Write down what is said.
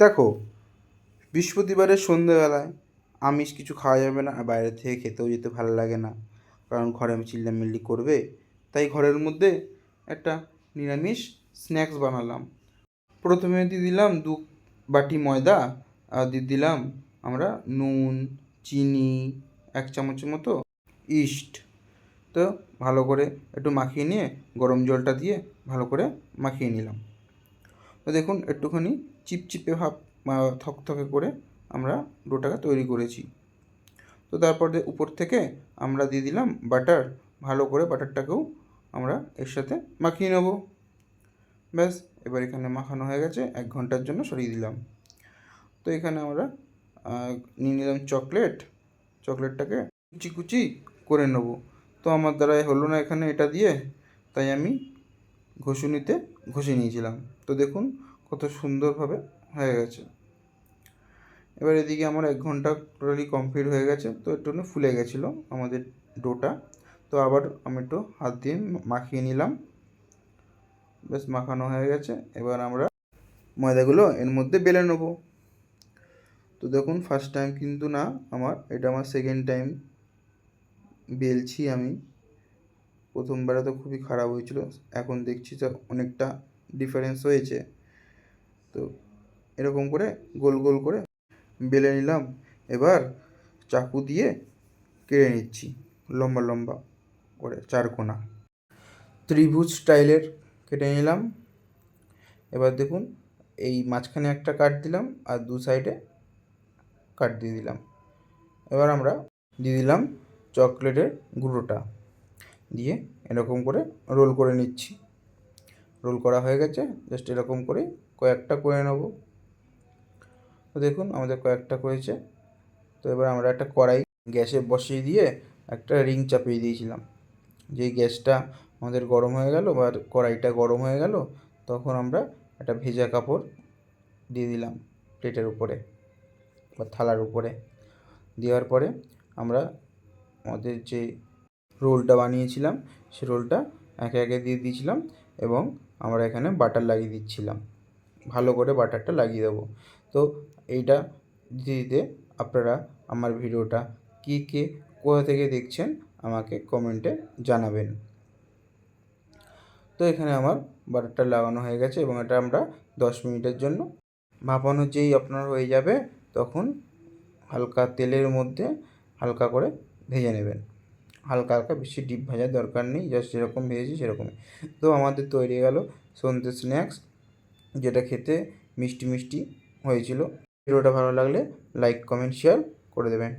দেখো, বৃহস্পতিবারের সন্ধেবেলায় আমিষ কিছু খাওয়া যাবে না, আর বাইরে থেকে খেতেও যেতে ভালো লাগে না। কারণ ঘরে আমি চিল্লামিল্লি করবে, তাই ঘরের মধ্যে একটা নিরামিষ স্ন্যাক্স বানালাম। প্রথমে দিয়ে দিলাম দু বাটি ময়দা, আর দিয়ে দিলাম আমরা নুন, চিনি, এক চামচের মতো ইস্ট। তো ভালো করে একটু মাখিয়ে নিয়ে, গরম জলটা দিয়ে ভালো করে মাখিয়ে নিলাম। দেখুন, একটুখানি চিপচিপে ভাব থকথকে করে আমরা ডোটাকে তৈরি করেছি। তো তারপরে উপর থেকে আমরা দিয়ে দিলাম বাটার। ভালো করে বাটারটাকেও আমরা এর সাথে মাখিয়ে নেব। ব্যাস, এবার এখানে মাখানো হয়ে গেছে, এক ঘণ্টার জন্য সরিয়ে দিলাম। তো এখানে আমরা নিয়ে নিলাম চকলেট। চকলেটটাকে কুচি কুচি করে নেব। তো আমার দ্বারাই হলো না এখানে এটা দিয়ে, তাই আমি ঘষুনিতে ঘষে নিয়েছিলাম। তো দেখুন কত সুন্দরভাবে হয়ে গেছে। এবার এদিকে আমার এক ঘণ্টা টোটালি কমপ্লিট হয়ে গেছে, তো একটু ফুলে গেছিল আমাদের ডোটা। তো আবার আমি একটু হাত দিয়ে মাখিয়ে নিলাম। বেশ মাখানো হয়ে গেছে। এবার আমরা ময়দাগুলো এর মধ্যে বেলে নেব। তো দেখুন ফার্স্ট টাইম কিন্তু না, আমার এটা আমার সেকেন্ড টাইম বেলছি আমি। প্রথমবারে তো খুবই খারাপ হয়েছিল, এখন দেখছি যে অনেকটা ডিফারেন্স হয়েছে। তো এরকম করে গোল গোল করে বেলে নিলাম, এবার চাকু দিয়ে কেটে নিচ্ছি লম্বা লম্বা করে চারকোনা ত্রিভুজ স্টাইলের কেটে নিলাম, এবার দেখুন এই মাঝখানে একটা কাট দিলাম আর দু সাইডে কাট দিয়ে দিলাম। এবার আমরা দিয়ে দিলাম চকলেটের গুঁড়োটা। দিয়ে এরকম করে রোল করে নিচ্ছি। রোল করা হয়ে গেছে জাস্ট এরকম করে কয়েকটা করে নেব। তো দেখুন, আমাদের কয়েকটা করেছে তো এবার আমরা একটা কড়াই গ্যাসে বসিয়ে দিয়ে একটা রিং চাপিয়ে দিয়েছিলাম। যেই গ্যাসটা আমাদের গরম হয়ে গেল বা কড়াইটা গরম হয়ে গেল, তখন আমরা একটা ভেজা কাপড় দিয়ে দিলাম প্লেটের উপরে বা থালার উপরে। দেওয়ার পরে আমরা আমাদের যে রোলটা বানিয়েছিলাম। সে রোলটা একে একে দিয়ে দিয়েছিলাম এবং আমরা এখানে বাটার লাগিয়ে দিচ্ছিলাম। ভালো করে বাটারটা লাগিয়ে দেবো। তো এইটা দিতে দিতে আপনারা আমার ভিডিওটা কে কে কোথা থেকে দেখছেন আমাকে কমেন্টে জানাবেন। তো এখানে আমার বাটারটা লাগানো হয়ে গেছে এবং এটা আমরা দশ মিনিটের জন্য ভাপানো যেই আপনার হয়ে যাবে তখন হালকা তেলের মধ্যে হালকা করে ভেজে নেবেন। হালকা হালকা বেশি ডিপ ভাজার দরকার নেই জাস্ট যেরকম ভেজেছি সেরকমই। তো আমাদের তৈরি গেল সন্ধ্যে স্ন্যাক্স যেটা খেতে মিষ্টি মিষ্টি হয়েছিল। ভিডিওটা ভালো লাগলে লাইক কমেন্ট শেয়ার করে দেবেন।